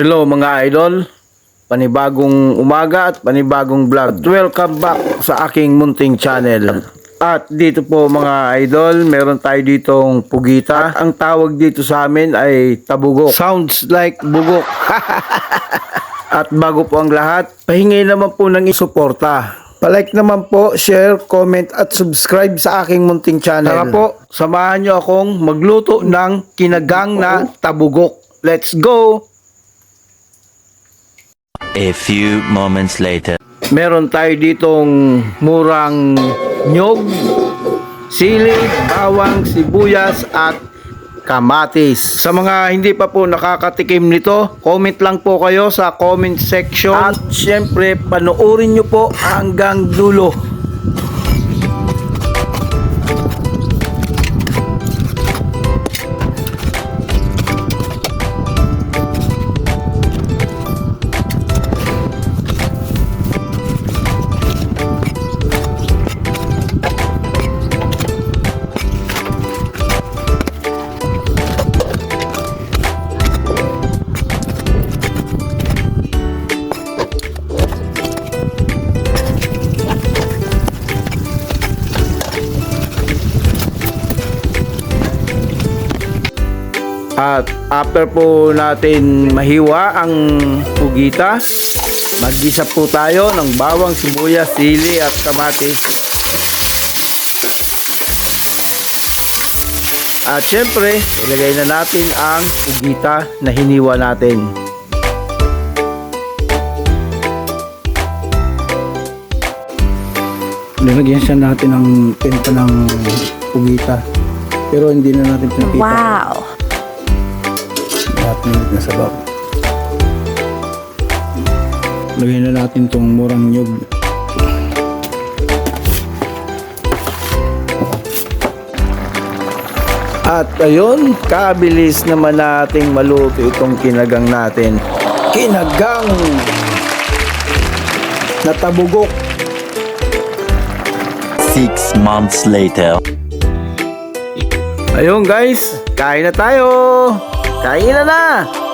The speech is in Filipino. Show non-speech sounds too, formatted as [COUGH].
Hello mga idol, panibagong umaga at panibagong vlog. At welcome back sa aking munting channel. At dito po mga idol, meron tayo ditong pugita. At ang tawag dito sa amin ay tabugok. Sounds like bugok. [LAUGHS] at bago po ang lahat, pahingi naman po ng isuporta. Palike naman po, share, comment at subscribe sa aking munting channel. Tara po, samahan nyo akong magluto ng kinagang na tabugok. Let's go! A few moments later. Meron tayo ditong murang nyog, sili, bawang, sibuyas at kamatis. Sa mga hindi pa po nakakatikim nito, comment lang po kayo sa comment section. At syempre, panoorin nyo po hanggang dulo. At after po natin mahiwa ang pugita, mag-isa po tayo ng bawang, sibuyas, sili at kamatis. At syempre, ilagay na natin ang pugita na hiniwa natin. Nilagyan siya natin ng penta ng pugita. Pero hindi na natin pinakita. Wow. Lahat minute na sabaw. Lagyan na natin tong murang nyug. At ayun, kabilis naman nating maluto itong kinagang natin. Kinagang natabugok. Six months later. Ayun guys, kain na tayo. Kain na na.